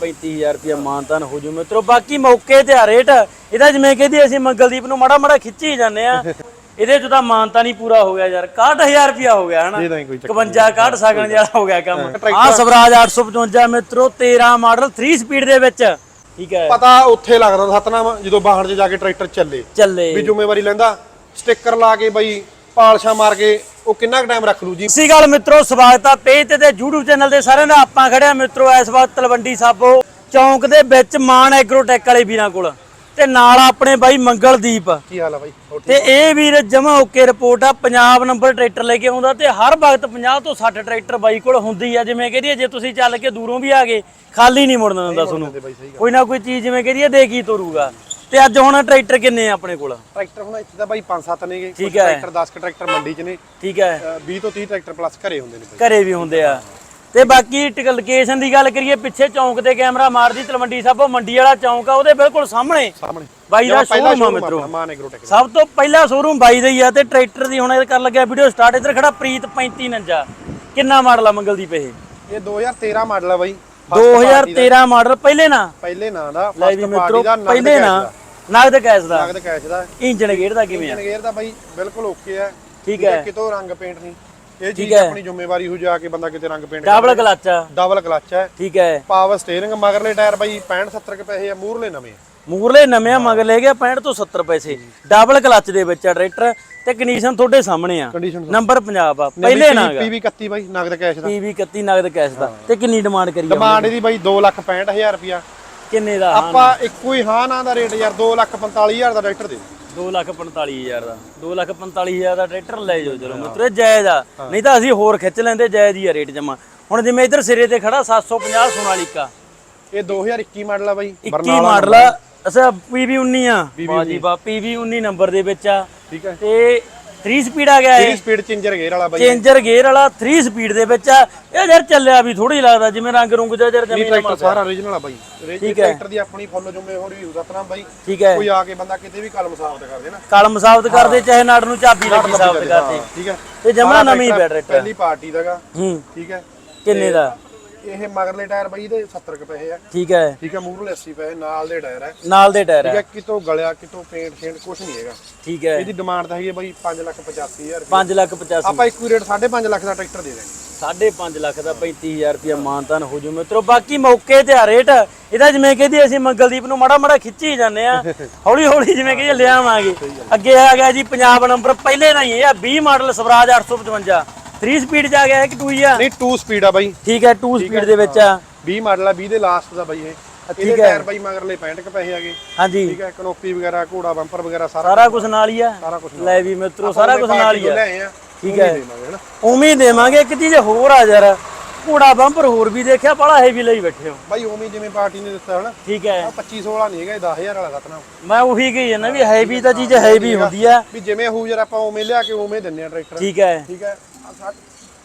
35000 ਰੁਪਇਆ ਮਾਨਤਾਨ ਹੋ ਜੂ ਮਿੱਤਰੋ। ਬਾਕੀ ਮੌਕੇ ਤੇ ਆ ਰੇਟ। ਇਹਦਾ ਜਿਵੇਂ ਕਹਿੰਦੀ ਅਸੀਂ ਮੰਗਲਦੀਪ ਨੂੰ ਮਾੜਾ ਮਾੜਾ ਖਿੱਚੀ ਜਾਂਦੇ ਆ। ਇਹਦੇ ਚ ਤਾਂ ਮਾਨਤਾ ਨਹੀਂ ਪੂਰਾ ਹੋ ਗਿਆ ਯਾਰ। 61000 ਰੁਪਇਆ ਹੋ ਗਿਆ ਹਨਾ? ਦੇ ਦਾਂਗੇ ਕੋਈ ਚੱਕਰ 51 61 ਸਕਣ ਜਿਹਾ ਹੋ ਗਿਆ ਕੰਮ। ਆ ਸਵਰਾਜ 855 ਮਿੱਤਰੋ 13 ਮਾਡਲ 3 ਸਪੀਡ ਦੇ ਵਿੱਚ। ਠੀਕ ਹੈ। ਪਤਾ ਉੱਥੇ ਲੱਗਦਾ ਸਤਨਾਮ ਜਦੋਂ ਬਾਹਰ 'ਚ ਜਾ ਕੇ ਟਰੈਕਟਰ ਚੱਲੇ। ਚੱਲੇ। ਵੀ ਜ਼ਿੰਮੇਵਾਰੀ ਲੈਂਦਾ ਸਟicker ਲਾ ਕੇ ਬਈ ਪਾਲਸ਼ਾ ਮਾਰ ਕੇ ਉਹ ਕਿੰਨਾ ਕੁ ਟਾਈਮ ਰੱਖ ਲੂ ਜੀ? ਸਤਿ ਸ਼੍ਰੀ ਅਕਾਲ ਮਿੱਤਰੋ ਸਵਾਗਤ ਆ ਪੇਜ ਤੇ ਤੇ YouTube ਚੈਨਲ ਦੇ ਸਾਰਿਆਂ ਦਾ। ਆਪਾਂ ਖੜਿਆ ਮਿੱਤਰੋ ਇਸ ਵਕਤ ਤਲਵੰਡੀ ਸਾਬੋ ਚੌਂਕ ਦੇ ਵਿੱਚ ਮਾਨ ਐਗਰੋਟੈਕ ਵਾਲੇ ਵੀਰਾਂ ਕੋਲ। ਤੇ ਨਾਲ ਆਪਣੇ ਬਾਈ ਮੰਗਲਦੀਪ। ਕੀ ਹਾਲ ਆ ਬਾਈ? ਹੋਰ ਤੇ ਇਹ ਵੀਰ ਜਮਾ ਓਕੇ ਰਿਪੋਰਟ ਆ ਪੰਜਾਬ ਨੰਬਰ ਟਰੈਕਟਰ ਲੈ ਕੇ ਆਉਂਦਾ ਤੇ ਹਰ ਵਕਤ 50 ਤੋਂ 60 ਟਰੈਕਟਰ ਬਾਈ ਕੋਲ ਹੁੰਦੀ ਆ। ਜਿਵੇਂ ਕਹਦੀਏ ਜੇ ਤੁਸੀਂ ਚੱਲ ਕੇ ਦੂਰੋਂ ਵੀ ਆ ਗਏ ਖਾਲੀ ਨਹੀਂ ਮੁੜਨ ਦਿੰਦਾ ਤੁਹਾਨੂੰ ਕੋਈ ਨਾ ਕੋਈ ਚੀਜ਼ ਜਿਵੇਂ ਕਹਦੀਏ ਦੇ ਕੀ ਤੋਰੂਗਾ। ਤੇ ਅੱਜ ਹੁਣ ਟਰੈਕਟਰ ਕਿੰਨੇ ਆ ਆਪਣੇ ਕੋਲ? ਟਰੈਕਟਰ ਹੁਣ ਇੱਥੇ ਤਾਂ ਬਾਈ 5-7 ਨੇਗੇ ਹੈ। ਟਰੈਕਟਰ 10 ਕ ਟਰੈਕਟਰ ਮੰਡੀ 'ਚ ਨੇ। ਠੀਕ ਹੈ। ਅ, 20 ਤੋਂ 30 ਟਰੈਕਟਰ ਪਲੱਸ ਘਰੇ ਹੁੰਦੇ ਨੇ ਬਾਈ। ਘਰੇ ਵੀ ਹੁੰਦੇ ਆ। ਤੇ ਬਾਕੀ ਲੋਕੇਸ਼ਨ ਦੀ ਗੱਲ ਕਰੀਏ ਪਿੱਛੇ ਚੌਂਕ ਤੇ ਕੈਮਰਾ ਮਾਰਦੀ ਤਲਵੰਡੀ ਸਾਹਿਬੋ ਮੰਡੀ ਵਾਲਾ ਚੌਂਕ ਆ ਉਹਦੇ ਬਿਲਕੁਲ ਸਾਹਮਣੇ। ਸਾਹਮਣੇ। ਬਾਈ ਦਾ ਸ਼ੋਰੂਮ ਆ ਮਿੱਤਰੋ। ਸਭ ਤੋਂ ਪਹਿਲਾ ਸ਼ੋਰੂਮ ਬਾਈ ਦਾ ਹੀ ਆ ਤੇ ਟਰੈਕਟਰ ਦੀ ਹੁਣ ਇਹ ਕਰਨ ਲੱਗਿਆ ਵੀਡੀਓ ਸਟਾਰਟ ਇੱਧਰ ਖੜਾ ਪ੍ਰੀਤ 3549 ਕਿੰਨਾ ਮਾਡਲ ਆ ਮੰਗਲਦੀਪ ਇਹ? ਇਹ 2013 ਮਾਡਲ ਆ ਬਾਈ। First party ਦਾ, 2013 ਮਾਡਲ ਪਹਿਲੇ ਨਾ। ਪਹਿਲੇ ਨਾਂ ਦਾ। ਫਸਟ ਪਾਰਟੀ ਦਾ ਪਹਿਲੇ ਨਾ। ਦਾ। ਨਗਦ ਕੈਸ਼ ਦਾ? ਨਗਦ ਕੈਸ਼ ਦਾ। ਇੰਜਨ ਗੇਅਰ ਦਾ ਕਿਵੇਂ ਆ? ਇੰਜਨ ਗੇਅਰ ਦਾ ਬਾਈ ਬਿਲਕੁਲ ਓਕੇ ਹੈ ਠੀਕ ਹੈ। ਕਿਤੋਂ ਰੰਗ ਪੇਂਟ ਨਹੀਂ। ਇਹ ਚੀਜ਼। ਆਪਣੀ ਜ਼ਿੰਮੇਵਾਰੀ ਹੋ ਜਾ ਕੇ ਬੰਦਾ ਕਿਤੇ ਰੰਗ ਪੇਂਟ ਡਬਲ ਕਲਚ ਆ। ਡਬਲ ਕਲਚ ਹੈ ਠੀਕ ਹੈ। ਪਾਵਰ ਸਟੀਅਰਿੰਗ ਮਗਰਲੇ ਟਾਇਰ ਬਾਈ 65 70 ਕੇ ਪੈਸੇ ਆ ਮੂਰਲੇ ਨਵੇਂ ਆ। ਮੂਰਲੇ ਨਵੇਂ ਆ ਮਗਰ ਲੈ ਗਿਆ 65 ਤੋਂ 70 ਪੈਸੇ। ਡਬਲ ਕਲਚ ਦੇ ਵਿੱਚ ਆ ਟਰੈਕਟਰ ਤੇ ਕੰਡੀਸ਼ਨ ਤੁਹਾਡੇ ਸਾਹਮਣੇ ਆ। ਨੰਬਰ ਪੰਜਾਬ ਆ। ਪਹਿਲੇ ਨਾ ਗਾ PV 31 ਬਾਈ ਨਗਦ ਕੈਸ਼ ਦਾ। ਪੀਵੀ 31 ਨਗਦ ਕੈਸ਼ ਦਾ। ਤੇ ਕਿੰਨੀ ਡਿਮਾਂਡ ਕਰੀ ਆ ਡਿਮਾਂਡ ਇਹਦੀ ਬਾਈ 265000 ਰੁਪਿਆ ਕਿੰਨੇ ਦਾ ਆਪਾਂ ਇੱਕੋ ਹੀ ਹਾਂ ਨਾ ਦਾ ਰੇਟ ਯਾਰ 245000 ਦਾ ਟਰੈਕਟਰ ਦੇ। 245000 ਦਾ 245000 ਦਾ ਟਰੈਕਟਰ ਲੈ ਜਾਓ ਚਲੋ ਮਿੱਤਰੋ ਇਹ ਜਾਇਜ਼ ਆ ਨਹੀਂ ਤਾਂ ਅਸੀਂ ਹੋਰ ਖਿੱਚ ਲੈਂਦੇ ਜਾਇਜ਼ ਹੀ ਆ ਰੇਟ ਜਮਾ। ਹੁਣ ਜਿਵੇਂ ਇਧਰ ਸਿਰੇ ਤੇ ਖੜਾ 750 ਸੋਨਾਲੀਕਾ। ਇਹ 2021 ਮਾਡਲ ਆ ਬਾਈ 21 ਮਾਡਲ ਆ ਅੱਛਾ ਪੀਵੀ 19 ਆ। ਬਾਜੀ ਬਾ ਪੀਵੀ 19 ਨੰਬਰ ਦੇ ਵਿੱਚ ਆ। ਠੀਕ ਹੈ। ਤੇ 3 ਸਪੀਡ ਆ ਗਿਆ ਇਹ। 3 ਸਪੀਡ ਚੇਂਜਰ ਗੇਅਰ ਵਾਲਾ ਬਾਈ। ਚੇਂਜਰ ਗੇਅਰ ਵਾਲਾ 3 ਸਪੀਡ ਦੇ ਵਿੱਚ ਆ। ਇਹ ਯਾਰ ਚੱਲਿਆ ਵੀ ਥੋੜੀ ਲੱਗਦਾ ਜਿਵੇਂ ਰੰਗ ਰੁੰਗ ਜਿਹਾ ਜਰ ਇਹ ਜਮੀਨ ਟਰੈਕਟਰ ਸਾਰਾ ਓਰੀਜਨਲ ਆ ਬਾਈ। ਟਰੈਕਟਰ ਦੀ ਆਪਣੀ ਫੁੱਲ ਜ਼ਿੰਮੇਵਾਰੀ ਹੋ ਸਤਨਾਮ ਬਾਈ। ਠੀਕ ਹੈ। ਕੋਈ ਆ ਕੇ ਬੰਦਾ ਕਿਤੇ ਵੀ ਕਲਮ ਸਾਬਤ ਕਰ ਦੇ ਨਾ ਕਲਮ ਸਾਬਤ ਕਰਦੇ ਚਾਹੇ ਨਾੜ ਨੂੰ ਚਾਬੀ ਲੱਗੀ ਸਾਬਤ ਕਰਦੇ ਠੀਕ ਹੈ। ਤੇ ਜਮਾ ਨਵੀਂ ਬੈਟਰੀ ਪਹਿਲੀ ਪਾਰਟੀ ਦਾਗਾ ਹੂੰ। ਠੀਕ ਹੈ। ਕਿੰਨੇ ਦਾ? ਇਹ ਮਗਰਲੇ ਟਾਇਰ ਬਾਈ ਦੇ 70 ਕੁ ਪੈਸੇ ਆ। ਠੀਕ ਹੈ। ਠੀਕ ਹੈ ਮੂਰਲੇ 80 ਪੈਸੇ ਨਾਲ ਦੇ ਟਾਇਰ ਹੈ। ਨਾਲ ਦੇ ਟਾਇਰ ਠੀਕ ਹੈ। ਹੈ ਕਿਤੋਂ ਗਲਿਆ ਕਿਤੋਂ ਪੇਂਟ ਸ਼ੇਂਟ ਕੁਝ ਨਹੀਂ ਹੈਗਾ। ਠੀਕ ਹੈ। ਇਹਦੀ ਡਿਮਾਂਡ ਤਾਂ ਹੈਗੀ ਹੈ ਬਾਈ 585000 5 ਲੱਖ 85 ਆਪਾਂ ਇੱਕੋ ਰੇਟ 5.5 ਲੱਖ ਦਾ ਟਰੈਕਟਰ ਦੇ ਦਾਂਗੇ ਸਾਢੇ 5 ਲੱਖ ਦਾ 35000 ਰੁਪਇਆ ਮਾਨਤਾਨ ਹੋ ਜੂ ਮਿੱਤਰੋ। ਬਾਕੀ ਮੌਕੇ ਤੇ ਆ ਰੇਟ ਇਹਦਾ ਜਿਵੇਂ ਕਹਿੰਦੀ ਅਸੀਂ ਮੰਗਲਦੀਪ ਨੂੰ ਮਾੜਾ ਮਾੜਾ ਖਿੱਚੀ ਜਾਂਦੇ ਆ ਹੌਲੀ ਹੌਲੀ ਜਿਵੇਂ ਕਿ ਲਿਆਵਾਂਗੇ। ਅੱਗੇ ਆ ਗਿਆ ਜੀ ਪੰਜਾਬ ਨੰਬਰ ਪਹਿਲੇ ਨਾਲ ਹੀ ਇਹ ਆ 20 ਮਾਡਲ ਸਵਰਾਜ 855 3 ਸਪੀਡ ਚ ਆ ਗਿਆ ਕਿ 2 ਹੀ ਆ? ਨਹੀਂ 2 ਸਪੀਡ ਆ ਬਾਈ। ਠੀਕ ਹੈ 2 ਸਪੀਡ ਦੇ ਵਿੱਚ ਆ। 20 ਮਾਡਲ ਆ 20 ਦੇ ਲਾਸਟ ਦਾ ਬਾਈ ਇਹ। ਇਹਦੇ ਠੀਕ ਹੈ। ਟਾਇਰ ਬਾਈ ਮਗਰਲੇ 65 ਕੁ ਪੈਸੇ ਆਗੇ ਹਾਂਜੀ। ਠੀਕ ਹੈ ਕਨੋਪੀ ਵਗੈਰਾ ਘੋੜਾ ਬੰਪਰ ਵਗੈਰਾ ਸਾਰਾ ਸਾਰਾ ਕੁਝ ਨਾਲ ਹੀ ਆ। ਸਾਰਾ ਕੁਝ ਲੈ ਵੀ ਮਿੱਤਰੋ ਸਾਰਾ ਕੁਝ ਨਾਲ ਹੀ ਆ। ਠੀਕ ਹੈ। ਉਵੇਂ ਹੀ ਦੇਵਾਂਗੇ। ਇੱਕ ਚੀਜ਼ ਹੋਰ ਆ ਯਾਰ ਘੋੜਾ ਬੰਪਰ ਹੋਰ ਵੀ ਦੇਖਿਆ ਬੜਾ ਹੈਵੀ ਲਈ ਬੈਠੇ ਹੋ। ਬਾਈ ਉਵੇਂ ਹੀ ਜਿਵੇਂ ਪਾਰਟੀ ਨੇ ਦਿੱਤਾ ਹਨਾ? ਠੀਕ ਹੈ। ਆ 25 16 ਨਹੀਂ ਹੈਗਾ ਇਹ 10000 ਵਾਲਾ ਸਤਨਾ। ਮੈਂ ਉਹੀ ਕਹੀ ਜਾਂਦਾ ਵੀ ਹੈਵੀ ਤਾਂ ਚੀਜ਼ ਹੈਵੀ ਹੁੰਦੀ ਆ। ਵੀ ਜਿਵੇਂ ਹੋਊ ਯਾਰ ਆਪਾਂ ਉਵੇਂ ਲਿਆ ਕੇ ਉਵੇਂ ਦਿੰਨੇ ਆ ਟਰੈਕਟਰ। ਠੀਕ ਹੈ। ਠੀਕ ਹੈ।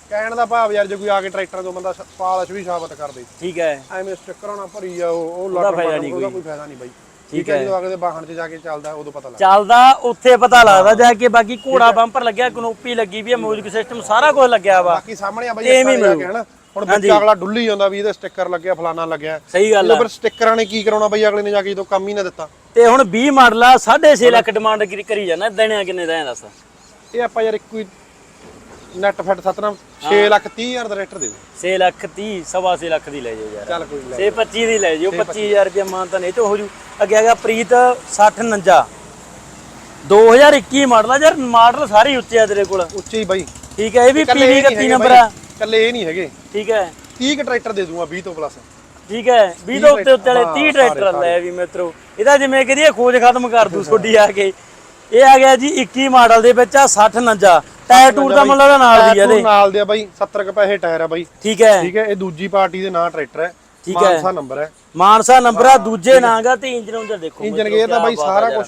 ਕਹਿਣ ਦਾ ਭਾਵ ਯਾਰ ਜੇ ਕੋਈ ਆ ਕੇ ਟਰੈਕਟਰ ਤੋਂ ਬੰਦਾ ਪਾਲਸ਼ ਵੀ ਸਾਬਤ ਕਰ ਦੇ। ਠੀਕ ਹੈ। ਐਵੇਂ ਸਟicker ਨਾ ਭਰੀ ਜਾਓ ਉਹ ਫਾਇਦਾ ਨਹੀਂ ਉਹਦਾ ਕੋਈ। ਫਾਇਦਾ ਨਹੀਂ ਬਾਈ। ਠੀਕ ਹੈ ਜਦੋਂ ਅਗਲੇ ਵਾਹਨ 'ਚ ਜਾ ਕੇ ਚੱਲਦਾ ਉਦੋਂ ਪਤਾ ਲੱਗਦਾ। ਚੱਲਦਾ ਉੱਥੇ ਪਤਾ ਲੱਗਦਾ ਜਾ ਕੇ ਬਾਕੀ ਘੋੜਾ ਬੰਪਰ ਲੱਗਿਆ ਕਨੋਪੀ ਲੱਗੀ ਵੀ ਹੈ ਮਿਊਜ਼ਿਕ ਸਿਸਟਮ ਸਾਰਾ ਕੁਝ ਲੱਗਿਆ ਵਾ। ਬਾਕੀ ਸਾਹਮਣੇ ਆ ਬਾਈ। ਕੇ ਹਨਾ ਹੁਣ ਵਿੱਚ ਅਗਲਾ ਡੁੱਲੀ ਜਾਂਦਾ ਵੀ ਇਹਦੇ ਸਟicker ਲੱਗਿਆ ਫਲਾਣਾ ਲੱਗਿਆ। ਸਹੀ ਗੱਲ ਆ। ਫਿਰ ਸਟickਰਾਂ ਨੇ ਕੀ ਕਰਾਉਣਾ ਬਾਈ ਅਗਲੇ ਨੇ ਜਾ ਕੇ ਜਦੋਂ ਕੰਮ ਹੀ ਨਾ ਦਿੱਤਾ। ਤੇ ਹੁਣ 20 ਮਾਡਲ ਆ 6.5 ਲੱਖ ਡਿਮਾਂਡ ਕਰੀ ਜਾਂਦਾ ਦੇਣਿਆ ਕਿੰਨੇ ਦਾ ਦੱਸ। ਇਹ ਆਪਾਂ ਯਾਰ ਇੱਕੋ ਹੀ ਨੈਟ ਫੈਟ ਸਤਨਾਮ 6 ਲੱਖ 30 ਹਜ਼ਾਰ ਦਾ ਟਰੈਕਟਰ ਦੇ ਦੇ 6 ਲੱਖ 30 ਸਵਾ ਛੇ ਲੱਖ ਦੀ ਲੈ ਜਾਓ ਯਾਰ। ਚੱਲ ਕੋਈ ਛੇ 25 ਦੀ ਲੈ ਜਾਓ 25000 ਰੁਪਏ ਮਾਨ ਤਾਂ ਨਹੀਂ ਤੇ ਹੋ ਜੂ ਅੱਗੇ ਆ ਗਿਆ ਪ੍ਰੀਤ 60 49 2021 ਮਾਡਲ ਆ ਯਾਰ ਮਾਡਲ ਸਾਰੇ ਉੱਚੇ ਆ ਤੇਰੇ ਕੋਲ। ਉੱਚੇ ਹੀ ਬਾਈ। ਠੀਕ ਹੈ ਇਹ ਵੀ ਪੀਵੀ ਇਹ ਨਹੀਂ 31 ਹੈਗੇ ਨੰਬਰ ਆ। ਇਕੱਲੇ ਇਹ ਨਹੀਂ ਹੈਗੇ। ਠੀਕ ਹੈ। 30 ਕ ਟਰੈਕਟਰ ਦੇ ਦੂੰਗਾ 20 ਤੋਂ ਪਲੱਸ ਠੀਕ ਹੈ 20 ਤੋਂ ਉੱਤੇ ਉੱਤੇ ਵਾਲੇ 30 ਟਰੈਕਟਰ ਲੈ ਵੀ ਮਿੱਤਰੋ। ਇਹਦਾ ਜਿਵੇਂ ਕਹਦੀਏ ਖੋਜ ਖਤਮ ਕਰ ਦੂ ਛੋਡੀ ਆ ਕੇ। ਇਹ ਆ ਗਿਆ ਜੀ 21 ਮਾਡਲ ਦੇ ਵਿੱਚ ਆ 60 49 ਟਾਇਰ ਟੂਰ ਦਾ ਮੁੱਲ ਉਹਦਾ ਨਾਲ ਦੀ ਆ ਇਹਦੇ। ਨਾਲ ਦੇ ਆ ਬਾਈ 70 ਕ ਪੈਸੇ ਟਾਇਰ ਆ ਬਾਈ। ਠੀਕ ਹੈ। ਠੀਕ ਹੈ ਇਹ ਦੂਜੀ ਪਾਰਟੀ ਦੇ ਨਾਂ ਟਰੈਕਟਰ ਹੈ। ਠੀਕ ਹੈ। ਮਾਨਸਾ ਨੰਬਰ ਹੈ। ਮਾਨਸਾ ਨੰਬਰ ਆ ਦੂਜੇ ਨਾਂਗਾ ਤੇ ਇੰਜਨ ਉਂਜਨ ਦੇਖੋ ਇੰਜਨ ਗੇਅਰ ਦਾ ਬਾਈ ਸਾਰਾ। ਕੁਝ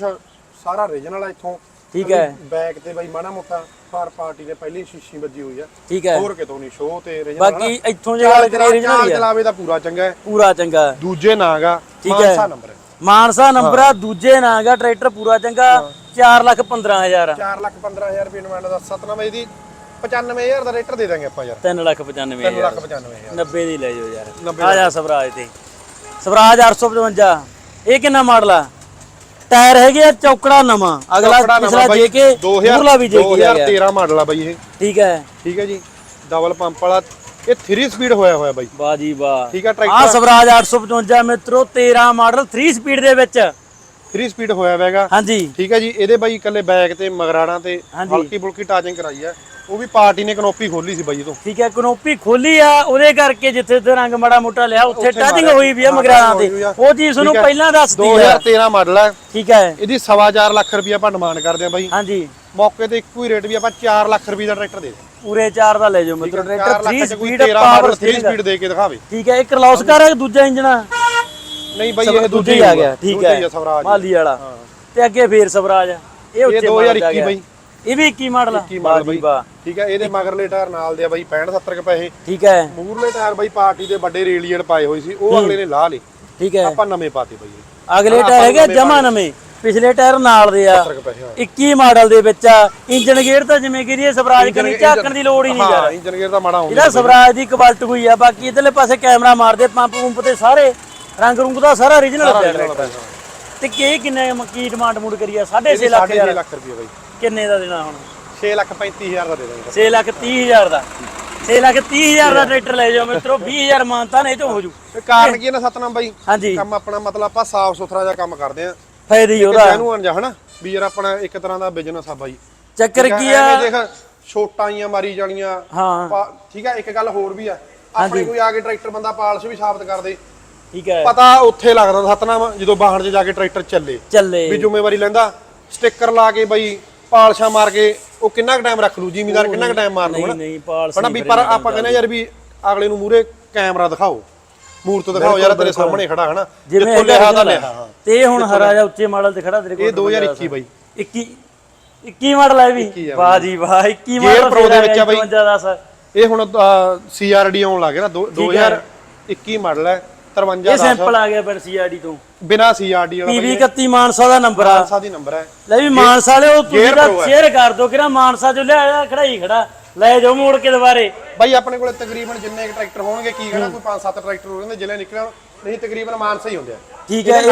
ਸਾਰਾ ਓਰੀਜਨਲ ਆ ਇੱਥੋਂ। ਠੀਕ ਹੈ। ਬੈਕ ਤੇ ਬਾਈ ਮਾੜਾ ਮੋਟਾ ਫਾਰ ਪਾਰਟੀ ਨੇ ਪਹਿਲੀ ਸ਼ੀਸ਼ੀ ਵੱਜੀ ਹੋਈ ਆ। ਠੀਕ ਹੈ। ਹੋਰ ਕਿਤੋਂ ਨਹੀਂ ਸ਼ੋਅ ਤੇ original ਬਾਕੀ ਇੱਥੋਂ ਜੇ ਗੱਲ ਕਰੀਏ ਆ। ਚਲਾਵੇ ਦਾ ਪੂਰਾ ਚੰਗਾ ਹੈ। ਪੂਰਾ ਚੰਗਾ ਦੂਜੇ ਨਾਂ ਹੈ। ਮਾਨਸਾ ਨੰਬਰ ਮਾਨਸਾ ਨੰਬਰ ਆ ਦੂਜੇ ਨਾਂਗਾ ਟਰੈਕਟਰ ਪੂਰਾ ਚੰਗਾ 4 ਲੱਖ 15000 4 ਲੱਖ 15000 ਰੁਪਏ ਡਿਮਾਂਡ ਦਾ 97 ਇਹਦੀ 95000 ਦਾ ਰੇਟਰ ਦੇ ਦਾਂਗੇ ਆਪਾਂ ਯਾਰ। 3 ਲੱਖ 95000 3 ਲੱਖ 95000 90 ਦੀ ਲੈ ਜਾਓ ਯਾਰ। 90 ਆ ਜਾ ਸਵਰਾਜ ਤੇ। ਸਵਰਾਜ 855 ਇਹ ਕਿੰਨਾ ਮਾਡਲ ਆ? ਟਾਇਰ ਹੈਗੇ ਆ ਚੌਕੜਾ ਨਵਾਂ। ਅਗਲਾ ਪਿਛਲਾ ਜੇ ਕੇ 2000 ਮੂਰਲਾ ਵੀ ਜੇ ਕੇ ਆ ਗਿਆ 2013 ਮਾਡਲ ਆ ਬਾਈ ਇਹ। ਠੀਕ ਹੈ। ਠੀਕ ਹੈ ਜੀ। ਡਬਲ ਪੰਪ ਵਾਲਾ ਇਹ 3 ਸਪੀਡ ਹੋਇਆ ਹੋਇਆ ਬਾਈ। ਵਾਹ ਜੀ ਵਾਹ। ਠੀਕ ਆ ਟਰੈਕਟਰ ਸਵਰਾਜ 855 ਮਿੱਤਰੋ 13 ਮਾਡਲ 3 ਸਪੀਡ ਦੇ ਵਿੱਚ। 3 ਸਪੀਡ ਹੋਇਆ ਹੋਇਆਗਾ ਹਾਂਜੀ। ਠੀਕ ਹੈ ਜੀ ਇਹਦੇ ਬਾਈ ਇਕੱਲੇ ਬੈਕ ਤੇ ਮਗਰਾੜਾਂ ਤੇ। ਹਲਕੀ ਬੁਲਕੀ ਟਾਚਿੰਗ ਕਰਾਈ ਆ। ਉਹ ਵੀ ਪਾਰਟੀ ਨੇ ਕਨੋਪੀ ਖੋਲੀ ਸੀ ਬਾਈ ਇਹ ਤੋਂ ਠੀਕ ਹੈ ਕਨੋਪੀ ਖੋਲੀ ਆ ਉਹਦੇ ਕਰਕੇ ਜਿੱਥੇ ਤੇ ਰੰਗ ਮਾੜਾ ਮੋਟਾ ਲਿਆ ਉੱਥੇ ਟਾਚਿੰਗ। ਹੋਈ ਵੀ ਆ ਮਗਰਾਣਾ ਤੇ। ਆ। ਉਹ ਚੀਜ਼ ਤੁਹਾਨੂੰ। ਪਹਿਲਾਂ ਦੱਸਦੀ ਆ। 2013 ਮਾਡਲ ਹੈ ਠੀਕ ਹੈ ਇਹਦੀ ਸਵਾ ਚਾਰ ਲੱਖ ਰੁਪਏ ਆਪਾਂ ਡਿਮਾਂਡ ਕਰਦੇ ਆ ਬਾਈ। ਹਾਂਜੀ। ਮੌਕੇ ਤੇ ਇੱਕੋ ਹੀ ਰੇਟ ਵੀ ਆਪਾਂ 4 ਲੱਖ ਰੁਪਏ ਦਾ ਟਰੈਕਟਰ ਦੇ ਦੇ ਪੂਰੇ 4 ਦਾ ਲੈ ਜਾਓ ਮਿੱਤਰੋ 4 ਟਰੈਕਟਰ ਲੱਖ 3 ਚ ਕੋਈ ਸਪੀਡ 13 ਪਾਵਰ ਮਾਡਲ 3 ਸਪੀਡ ਦੇ। ਕੇ ਦਿਖਾਵੇ। ਠੀਕ ਹੈ ਇੱਕ ਕਲੌਸਕਰ ਹੈ ਦੂਜਾ ਇੰਜਨ ਆ ਨਹੀਂ ਬਾਈ ਇਹ ਦੂਜਾ ਹੀ ਆ ਗਿਆ ਠੀਕ ਹੈ ਮਾਲੀ ਵਾਲਾ। ਤੇ ਅੱਗੇ ਫੇਰ ਸਵਰਾਜ। ਇਹ ਇਹ ਉੱਚੇ 2021 ਮਾਡਲ ਬਾਈ। ਇਹ ਵੀ 21 ਮਾਡਲ ਆ। 21 ਵਾਹ ਮਾਡਲ ਬਾਈ। ਠੀਕ ਹੈ ਇਹਦੇ ਮਗਰਲੇ ਟਾਇਰ ਨਾਲ ਦੇ ਆ ਬਾਈ 65 70 ਕੁ ਪੈਸੇ। ਠੀਕ ਹੈ। ਮੂਰਲੇ ਟਾਇਰ ਬਾਈ ਪਾਰਟੀ ਦੇ ਵੱਡੇ ਰੇਲੀਅਰ ਪਾਏ ਹੋਏ ਸੀ। ਉਹ ਅਗਲੇ ਨੇ ਲਾ ਲਏ। ਠੀਕ ਹੈ। ਆਪਾਂ ਨਵੇਂ ਪਾਤੇ ਬਾਈ। ਇਹ। ਅਗਲੇ ਟਾਇਰ ਹੈਗੇ ਜਮਾ ਨਵੇਂ। ਪਿਛਲੇ ਟਾਇਰ ਨਾਲ ਦੇ ਆ। 70 ਕੁ ਪੈਸੇ ਹਾਂ 21 ਮਾਡਲ ਦੇ ਵਿੱਚ ਆ। ਇੰਜਨ ਗੇਅਰ ਤਾਂ ਜਿਵੇਂ ਕਿ ਇਹ ਸਵਰਾਜ ਕਰੀ ਝਾਕਣ ਦੀ ਲੋੜ ਹੀ ਨਹੀਂ ਯਾਰ। ਹਾਂ ਇੰਜਨ ਗੇਅਰ ਦਾ ਮਾੜਾ ਹੁੰਦਾ ਇਹਦਾ ਸਵਰਾਜ ਦੀ ਕੁਆਲਟ ਕੋਈ ਆ। ਬਾਕੀ ਇਧਰਲੇ ਪਾਸੇ ਕੈਮਰਾ ਮਾਰਦੇ ਪੰਪ ਪੰਪ ਤੇ ਸਾਰੇ। ਰੰਗ ਰੁੰਗ ਦਾ ਸਾਰਾ origignal ਪਿਆ। ਤੇ ਕੀ ਕਿੰਨੇ ਕੀ ਡਿਮਾਂਡ ਮੂਡ ਕਰੀ ਆ? 6.5 ਲੱਖ 6 ਯਾਰ। ਲੱਖ ਰੁਪਏ ਬਾਈ। ਕਿੰਨੇ ਦਾ ਦੇਣਾ ਹੁਣ? 6 ਲੱਖ 35 ਹਜ਼ਾਰ ਦਾ ਦੇ ਦਾਂਗੇ। 6 ਲੱਖ 30 ਹਜ਼ਾਰ ਦਾ। 6 ਲੱਖ 30 ਹਜ਼ਾਰ ਦਾ ਟਰੈਕਟਰ ਲੈ ਜਾਓ ਮਿੱਤਰੋ। 20 ਹਜ਼ਾਰ ਮਾਨਤਾ ਨਹੀਂ ਤੇ ਹੋ ਜੂ। ਤੇ ਕਾਰਨ ਕੀ ਹੈ ਨਾ ਸਤਨਾਮ ਬਾਈ? ਕੰਮ ਆਪਣਾ ਮਤਲਬ ਆਪਾਂ ਸਾਫ਼ ਸੁਥਰਾ ਜਿਹਾ ਕੰਮ ਕਰਦੇ ਆ। ਫਾਇਦੇ ਹੀ ਉਹਦਾ। ਇਹਨੂੰ ਅਣਜਾ ਹਨਾ? ਵੀ ਯਾਰ ਆਪਣਾ ਇੱਕ ਤਰ੍ਹਾਂ ਦਾ ਬਿਜ਼ਨਸ ਆ ਬਾਈ। ਚੱਕਰ ਕੀ ਆ? ਦੇਖ ਛੋਟਾਂ ਆਈਆਂ ਮਾਰੀ ਜਾਣੀਆਂ। ਹਾਂ। ਠੀਕ ਹੈ ਇੱਕ ਗੱਲ ਹੋਰ ਵੀ ਆ। ਆਪਣੇ ਕੋਈ ਆ ਕੇ ਟਰੈਕਟਰ ਬੰਦਾ ਪਾਲਸ਼ ਵੀ ਸਾਬਤ ਕਰ ਦੇ। ਠੀਕ ਹੈ ਪਤਾ ਉੱਥੇ ਲੱਗਦਾ ਸਤਨਾਮ ਜਦੋਂ ਬਾਹਰ 'ਚ ਜਾ ਕੇ ਟਰੈਕਟਰ ਚੱਲੇ। ਵੀ ਚੱਲੇ ਜ਼ਿੰਮੇਵਾਰੀ ਲੈਂਦਾ। ਸਟicker ਲਾ ਕੇ ਬਈ ਪਾਲਸ਼ਾਂ ਮਾਰ ਕੇ ਉਹ ਕਿੰਨਾ ਕੁ ਟਾਈਮ ਰੱਖ ਲੂ ਜ਼ਿਮੀਦਾਰ ਕਿੰਨਾ ਕੁ ਟਾਈਮ ਮਾਰ ਲੂ ਨਹੀਂ ਹਨਾ? ਨਹੀਂ ਪਾਲ ਹਨਾ ਵੀ ਪਰ ਆਪਾਂ ਕਹਿੰਦੇ ਯਾਰ ਵੀ ਅਗਲੇ ਨੂੰ ਮੂਰੇ ਕੈਮਰਾ ਦਿਖਾਓ। ਮੂਰਤ ਦਿਖਾਓ ਯਾਰ ਤੇਰੇ ਸਾਹਮਣੇ ਖੜਾ ਹਨਾ ਜਿੱਥੋਂ ਲਿਆ ਤਾਂ ਲਿਆ। ਹਾਂ। ਤੇ ਹੁਣ ਹਰਾ ਜਿਹਾ ਉੱਚੇ ਮਾਡਲ ਤੇ ਖੜਾ ਤੇਰੇ ਕੋਲ ਇਹ 2021 ਬਾਈ। 21 21 ਮਾਡਲ ਹੈ ਵੀ? 21 ਆ ਵਾਹ ਜੀ ਵਾਹ 21 Gear ਮਾਡਲ Pro ਦੇ ਵਿੱਚ ਆ ਬਾਈ। 55 ਇਹ ਹੁਣ ਸੀਆਰਡੀ ਆਉਣ ਲੱਗ ਗਿਆ ਨਾ ਦੋ- 2021 ਮਾਡਲ ਹੈ 53 ਇਹ ਸੈਂਪਲ ਆ ਗਿਆ ਫਿਰ ਸੀਆਰਡੀ ਤੋਂ। ਬਿਨਾ ਸੀਆਰਡੀ ਵਾਲਾ ਪੀਵੀ 31 ਮਾਨਸਾ ਦਾ ਨੰਬਰ ਆ। ਸਾ ਦੀ ਨੰਬਰ ਹੈ। ਲੈ ਵੀ ਮਾਨਸਾ ਵਾਲੇ ਉਹ ਤੁਸੀਂ ਹੈ। ਸ਼ੇਅਰ ਕਰ ਦੋ ਕਿਰਾ ਮਾਨਸਾ ਜੋ ਲਿਆਇਆ ਖੜਾਈ ਖੜਾ। ਲੈ ਜਾਓ ਮੋੜ ਕੇ ਦੁਬਾਰੇ। ਬਾਈ ਆਪਣੇ ਕੋਲੇ ਤਕਰੀਬਨ ਜਿੰਨੇ ਕੁ ਟਰੈਕਟਰ ਹੋਣਗੇ ਕੀ ਕਹਿਣਾ ਕੋਈ 5-7 ਟਰੈਕਟਰ ਹੋਣਗੇ ਜ਼ਿਲ੍ਹੇ ਨਿਕਲਣ ਨਹੀਂ ਤਕਰੀਬਨ ਮਾਨਸਾ ਹੀ ਹੁੰਦੇ ਆ। ਠੀਕ ਹੈ ਇਹਦੇ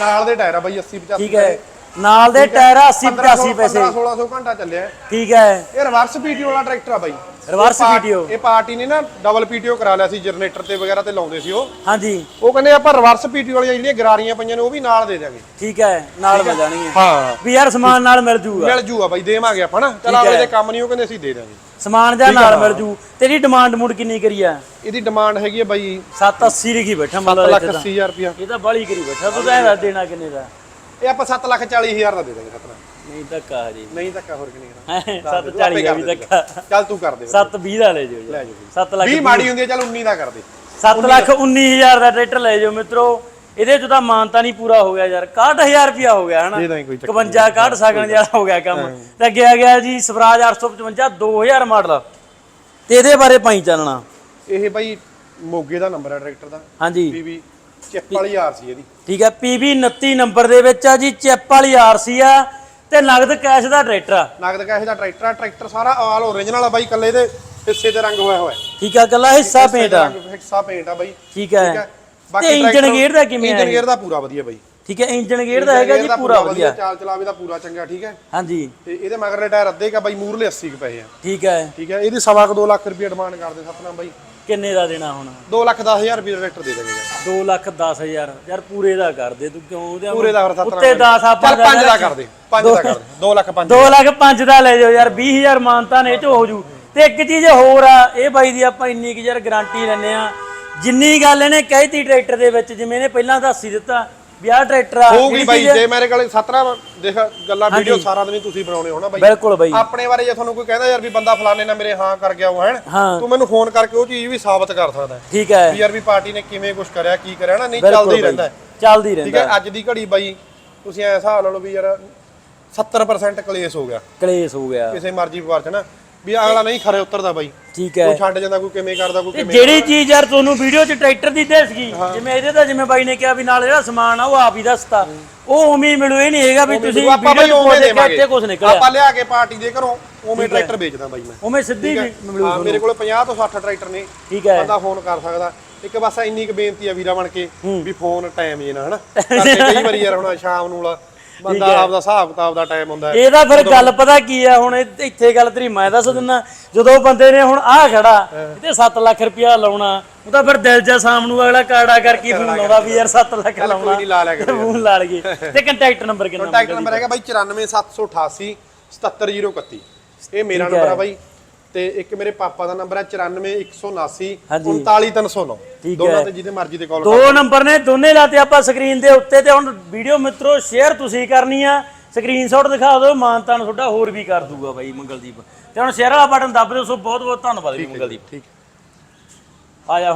ਨਾਲ ਦੇ ਟਾਇਰ ਆ ਬਾਈ 80 85 ਠੀਕ ਹੈ। ਨਾਲ ਦੇ ਟਾਇਰ 80 85 ਪੈਸੇ। 1600 ਘੰਟਾ ਚੱਲਿਆ। ਠੀਕ ਹੈ। ਇਹ ਰਿਵਰਸ ਪੀਟੀਓ ਵਾਲਾ ਟਰੈਕਟਰ ਆ ਬਾਈ। ਰਿਵਰਸ ਪਾ- ਵੀਡੀਓ ਇਹ ਪਾਰਟੀ ਨੇ ਨਾ ਡਬਲ ਪੀਟੀਓ ਕਰਾ ਲਿਆ ਸੀ ਜਨਰੇਟਰ ਤੇ ਵਗੈਰਾ ਤੇ ਲਾਉਂਦੇ ਸੀ ਉਹ। ਹਾਂਜੀ। ਉਹ ਕਹਿੰਦੇ ਆਪਾਂ ਰਿਵਰਸ ਪੀਟੀਓ ਵਾਲੀਆਂ ਜਿਹੜੀਆਂ ਗਰਾਰੀਆਂ ਪਈਆਂ ਨੇ ਉਹ ਵੀ ਨਾਲ ਦੇ ਦਿਆਂਗੇ। ਠੀਕ ਹੈ। ਨਾਲ ਮਿਲ ਜਾਣਗੀਆਂ। ਹਾਂ। ਵੀ ਯਾਰ ਸਮਾਨ ਨਾਲ ਮਿਲ ਜੂਗਾ। ਮਿਲ ਜੂਗਾ ਬਾਈ ਦੇਵਾਂਗੇ ਆਪਾਂ ਨਾ। ਚਲ ਅਗਲੇ ਦੇ ਕੰਮ ਨਹੀਂ ਉਹ ਕਹਿੰਦੇ ਅਸੀਂ ਦੇ ਦਿਆਂਗੇ। ਸਮਾਨ ਜਾਂ ਨਾਲ ਮਿਲ ਜੂ। ਤੇਰੀ ਡਿਮਾਂਡ ਮੂਡ ਕਿੰਨੀ ਕਰੀ ਆ? ਇਹਦੀ ਡਿਮਾਂਡ ਹੈਗੀ ਹੈ ਬਾਈ 780 ਲਿਖੀ ਬੈਠਾ ਮੰਨ 7 ਲਾ ਲੱਖ ਇੱਥੇ ਤਾਂ 80 ਹਜ਼ਾਰ ਰੁਪਇਆ ਇਹ ਤਾਂ ਬਾਲੀ ਕਰੀ ਬੈਠਾ ਤੂੰ ਤਾਂ ਇਹਦਾ ਦੇਣਾ ਕਿੰਨੇ ਦਾ। ਇਹ ਆਪਾਂ 7 ਲੱਖ 40 ਹਜ਼ਾਰ ਦਾ ਦੇ ਦਾਂਗੇ ਸਤਨਾ ਨਹੀਂ ਧੱਕਾ ਹਜੇ। ਨਹੀਂ ਧੱਕਾ ਹੋਰ ਕਿ ਨਹੀਂ 740 ਦਾ ਵੀ ਧੱਕਾ। ਚੱਲ ਤੂੰ ਕਰ ਦੇ 720 ਦਾ ਲੈ ਜਾਓ ਜੀ। ਲੈ ਜਾਓ 7 ਲੱਖ 20 ਮਾੜੀ ਹੁੰਦੀ ਹੈ ਚੱਲ 19 ਦਾ ਕਰ ਦੇ। 7 ਲੱਖ 19000 ਦਾ ਟਰੈਕਟਰ ਲੈ ਜਾਓ ਮਿੱਤਰੋ। ਇਹਦੇ ਚ ਤਾਂ ਮਾਨਤਾ ਨਹੀਂ ਪੂਰਾ ਹੋ ਗਿਆ ਯਾਰ 61000 ਰੁਪਿਆ ਹੋ ਗਿਆ ਹਨਾ? ਦੇ ਦਾਂਗੇ ਕੋਈ ਚੱਕਰ 51 61 ਸਕਣ ਜ਼ਿਆਦਾ ਹੋ ਗਿਆ ਕੰਮ। ਤੇ ਅੱਗੇ ਆ ਗਿਆ ਜੀ ਸਵਰਾਜ 855 2000 ਮਾਡਲ। ਤੇ ਇਹਦੇ ਬਾਰੇ ਪਾਈ ਚੱਲਣਾ ਇਹ ਬਾਈ ਮੋਗੇ ਦਾ ਨੰਬਰ ਹੈ ਟਰੈਕਟਰ ਦਾ। ਹਾਂਜੀ। ਪੀਵੀ ਚਿੱਪ ਵਾਲੀ ਇਹਦੀ। ਠੀਕ ਹੈ PB 29 ਨੰਬਰ ਦੇ ਵਿੱਚ ਆ ਜੀ ਚਿੱਪ ਵਾਲੀ ਆਰਸੀ ਆ। ਤੇ ਨਗਦ ਕੈਸ਼ ਦਾ ਟਰੈਕਟਰ ਆ। ਨਗਦ ਕੈਸ਼ ਦਾ ਟਰੈਕਟਰ ਆ ਟਰੈਕਟਰ ਸਾਰਾ ਆਲ ਓਰੀਜਨਲ ਆ ਬਾਈ ਕੱਲੇ ਦੇ ਹਿੱਸੇ ਤੇ ਰੰਗ ਹੋਇਆ ਹੋਇਆ। ਠੀਕ ਆ ਕੱਲਾ ਹਿੱਸਾ ਪੇਂਟ ਆ। ਹਿੱਸਾ ਪੇਂਟ ਆ ਬਾਈ। ਠੀਕ ਹੈ। ਤੇ ਇੰਜਨ ਗੇਅਰ ਦਾ ਕਿਵੇਂ ਇੰਜਨ ਗੇਅਰ ਦਾ ਪੂਰਾ ਵਧੀਆ ਬਾਈ। ਠੀਕ ਹੈ ਇੰਜਨ ਗੇਅਰ ਦਾ ਹੈਗਾ ਜੀ ਪੂਰਾ ਵਧੀਆ। ਚਾਲ ਚਲਾਵੇ ਦਾ ਪੂਰਾ ਚੰਗਾ ਠੀਕ ਹੈ? ਹਾਂਜੀ। ਤੇ ਇਹਦੇ ਮਗਰਲੇ ਟਾਇਰ ਅੱਧੇ ਕਾ ਬਾਈ ਮੂਰਲੇ 80 ਕੁ ਪਏ ਆ। ਠੀਕ ਹੈ। ਠੀਕ ਹੈ ਇਹਦੀ ਸਵਾ ਕੁ 2 ਲੱਖ ਰੁਪਏ ਡਿਮਾਂਡ ਕਰਦੇ ਸਤਨਾਮ ਬਾਈ। ਕਿੰਨੇ ਦਾ ਦੇਣਾ ਹੁਣ? 2 ਲੱਖ 10 ਹਜ਼ਾਰ ਰੁਪਏ ਦਾ ਟਰੈਕਟਰ ਦੇ ਯਾਰ 2 ਲੱਖ 10000 ਯਾਰ ਪੂਰੇ ਦਾ ਕਰ ਦੇ ਤੂੰ ਕਿਉਂ ਉਹਦੇ ਪੂਰੇ ਦਾ ਸਤਨਾਮ ਉੱਤੇ 10 ਆਪਾਂ ਚੱਲ 5 ਦਾ ਕਰ ਦੇ 5 ਦਾ ਕਰ ਦੇ 2 ਲੱਖ 5 2 ਲੱਖ 5 ਦਾ ਲੈ ਜਾਓ ਯਾਰ 20000 ਮਾਨਤਾ ਨੇ ਇਹ ਚ ਹੋ ਜੂ। ਤੇ ਇੱਕ ਚੀਜ਼ ਹੋਰ ਆ ਇਹ ਬਾਈ ਦੀ ਆਪਾਂ ਇੰਨੀ ਕਿ ਯਾਰ ਗਾਰੰਟੀ ਲੈਨੇ ਆ ਜਿੰਨੀ ਗੱਲ ਇਹਨੇ ਕਹਿਤੀ ਟਰੈਕਟਰ ਦੇ ਵਿੱਚ ਜਿਵੇਂ ਇਹਨੇ ਪਹਿਲਾਂ ਦੱਸੀ ਦਿੱਤਾ ਵੀ ਆਹ ਟਰੈਕਟਰ ਆ ਹੋਊਗੀ ਜਿਹੜੀ ਬਾਈ ਚੀਜ਼- ਜੇ ਮੇਰੇ ਕੋਲੇ 17 ਦੇਖ ਗੱਲਾਂ ਵੀਡੀਓ ਸਾਰਾ ਦਿਨ ਹੀ ਤੁਸੀਂ ਬਣਾਉਣੇ ਹੋ ਨਾ ਬਾਈ। ਬਿਲਕੁਲ ਬਾਈ। ਆਪਣੇ ਬਾਰੇ ਜੇ ਤੁਹਾਨੂੰ ਕੋਈ ਕਹਿੰਦਾ ਯਾਰ ਵੀ ਬੰਦਾ ਫਲਾਣੇ ਨਾਲ ਮੇਰੇ ਹਾਂ ਕਰ ਗਿਆ ਉਹ ਹੈ ਹਾਂ। ਤੂੰ ਮੈਨੂੰ ਫੋਨ ਕਰਕੇ ਉਹ ਚੀਜ਼ ਵੀ ਸਾਬਤ ਕਰ ਸਕਦਾ ਹੈ। ਠੀਕ ਹੈ। ਵੀ ਯਾਰ ਵੀ ਪਾਰਟੀ ਨੇ ਕਿਵੇਂ ਕੁਝ ਕਰਿਆ ਕੀ ਕਰਿਆ ਨਾ ਨਹੀਂ ਬਿਲਕੁਲ ਚੱਲਦਾ ਹੀ ਬਾਈ, ਰਹਿੰਦਾ ਹੈ। ਚੱਲਦੀ ਠੀਕ ਰਹਿੰਦਾ। ਹੈ ਅੱਜ ਦੀ ਘੜੀ ਬਾਈ ਤੁਸੀਂ ਐ ਹਿਸਾਬ ਲਾ ਲਓ ਵੀ ਯਾਰ 70% ਕਲੇਸ਼ ਹੋ ਗਿਆ। ਕਲੇਸ਼ ਹੋ ਗਿਆ। ਕਿਸੇ ਮਰਜ਼ੀ ਵਪਾਰ ਚ ਨਾ। ਵੀ ਅਗਲਾ ਨਹੀਂ ਖਰੇ ਉਤਰਦਾ ਬਾਈ। ਠੀਕ ਹੈ। ਕੋਈ ਛੱਡ ਜਾਂਦਾ ਕੋਈ ਕਿਵੇਂ ਕਰਦਾ ਕੋਈ ਕਿਵੇਂ ਜਿਹੜੀ ਚੀਜ਼ ਯਾਰ ਤੁਹਾਨੂੰ ਵੀਡੀਓ 'ਚ ਟਰੈਕਟਰ ਦੀ ਦੱਸਗੀ ਜਿਵੇਂ ਇਹਦੇ ਤਾਂ ਜਿਵੇਂ ਬਾਈ ਨੇ ਕਿਹਾ ਵੀ ਨਾਲ ਜਿਹੜਾ ਸਮਾਨ ਆ ਉਹ ਆਪ ਹੀ ਦੱਸਤਾ। ਉਹ ਉਵੇਂ ਹੀ ਮਿਲੂ ਇਹ ਨਹੀਂ ਹੈਗਾ ਵੀ ਤੁਸੀਂ ਆਪਾਂ ਬਾਈ ਉਵੇਂ ਦੇਵਾਂਗੇ। ਇੱਥੇ ਕੁਝ ਨਿਕਲਿਆ। ਆਪਾਂ ਲਿਆ ਕੇ ਪਾਰਟੀ ਦੇ ਘਰੋਂ ਉਵੇਂ ਟਰੈਕਟਰ ਵੇਚਦਾ ਬਾਈ ਮੈਂ। ਉਵੇਂ ਸਿੱਧੀ ਮਿਲੂ ਹਾਂ ਮੇਰੇ ਕੋਲ 50 ਤੋਂ 60 ਟਰੈਕਟਰ ਨੇ। ਠੀਕ ਹੈ। ਬੰਦਾ ਫੋਨ ਕਰ ਸਕਦਾ। ਇੱਕ ਬਸ ਇੰਨੀ ਕੁ ਬੇਨਤੀ ਆ ਵੀਰਾ ਬਣ ਕੇ ਵੀ ਫੋਨ ਟਾਈਮ ਜੇ ਨਾ ਹਨਾ? ਕਈ ਵਾਰੀ ਯਾਰ ਹੁਣ ਸ਼ਾਮ ਨੂੰ ਲਾ ਬੰਦਾ ਆਪਦਾ ਹਿਸਾਬ ਕਿਤਾਬ ਦਾ ਟਾਈਮ ਹੁੰਦਾ ਹੈ। ਇਹਦਾ ਫਿਰ ਗੱਲ ਪਤਾ ਕੀ ਆ ਹੁਣ ਇਹ- ਇੱਥੇ ਗੱਲ ਤੇਰੀ ਮੈਂ ਦੱਸ ਦਿੰਨਾ ਜਦੋਂ ਬੰਦੇ ਨੇ ਹੁਣ ਆਹ ਖੜਾ ਤੇ 7 ਲੱਖ ਰੁਪਇਆ ਲਾਉਣਾ ਉਹ ਤਾਂ ਫਿਰ ਦਿਲ ਜਾ ਸ਼ਾਮ ਨੂੰ ਅਗਲਾ ਕਾੜਾ ਕਰਕੇ ਫੋਨ ਲਾਉਂਦਾ ਵੀ ਯਾਰ 7 ਲੱਖ ਕੋਈ ਲਾਉਣਾ। ਨਹੀਂ ਲਾ ਲਿਆ ਕਰੇ ਫੋਨ ਲਾ ਲਈਏ। ਤੇ ਕੰਟੈਕਟ ਨੰਬਰ ਕਿੰਨਾ ਕੰਟੈਕਟ ਨੰਬਰ ਹੈਗਾ ਬਾਈ 94788 77031 ਇਹ ਮੇਰਾ ਨੰਬਰ ਆ ਬਾਈ। ਤੇ ਇੱਕ ਮੇਰੇ ਪਾਪਾ ਦਾ ਨੰਬਰ ਹੈ 94179 ਹਾਂਜੀ। 39309 ਠੀਕ ਦੋਨਾਂ। ਤੇ ਜਿਹਦੇ ਮਰਜ਼ੀ ਤੇ ਕਾਲ ਦੋ ਨੰਬਰ ਨੇ ਦੋਨੇ ਲਾਤੇ ਆਪਾਂ ਸਕਰੀਨ ਦੇ ਉੱਤੇ ਤੇ ਹੁਣ ਵੀਡੀਓ ਮਿੱਤਰੋ ਸ਼ੇਅਰ ਤੁਸੀਂ ਕਰਨੀ ਆ। ਸਕਰੀਨਸ਼ਾਟ ਦਿਖਾ ਦਿਓ ਮਾਨਤਾਨ ਤੁਹਾਡਾ ਹੋਰ ਵੀ ਕਰ ਦੂਗਾ ਬਾਈ ਮੰਗਲਦੀਪ। ਤੇ ਹੁਣ ਸ਼ੇਅਰ ਵਾਲਾ ਬਟਨ ਦੱਬ ਦਿਓ ਸੋ ਬਹੁਤ ਬਹੁਤ ਧੰਨਵਾਦ ਜੀ ਮੰਗਲਦੀਪ। ਠੀਕ ਆ ਜਾ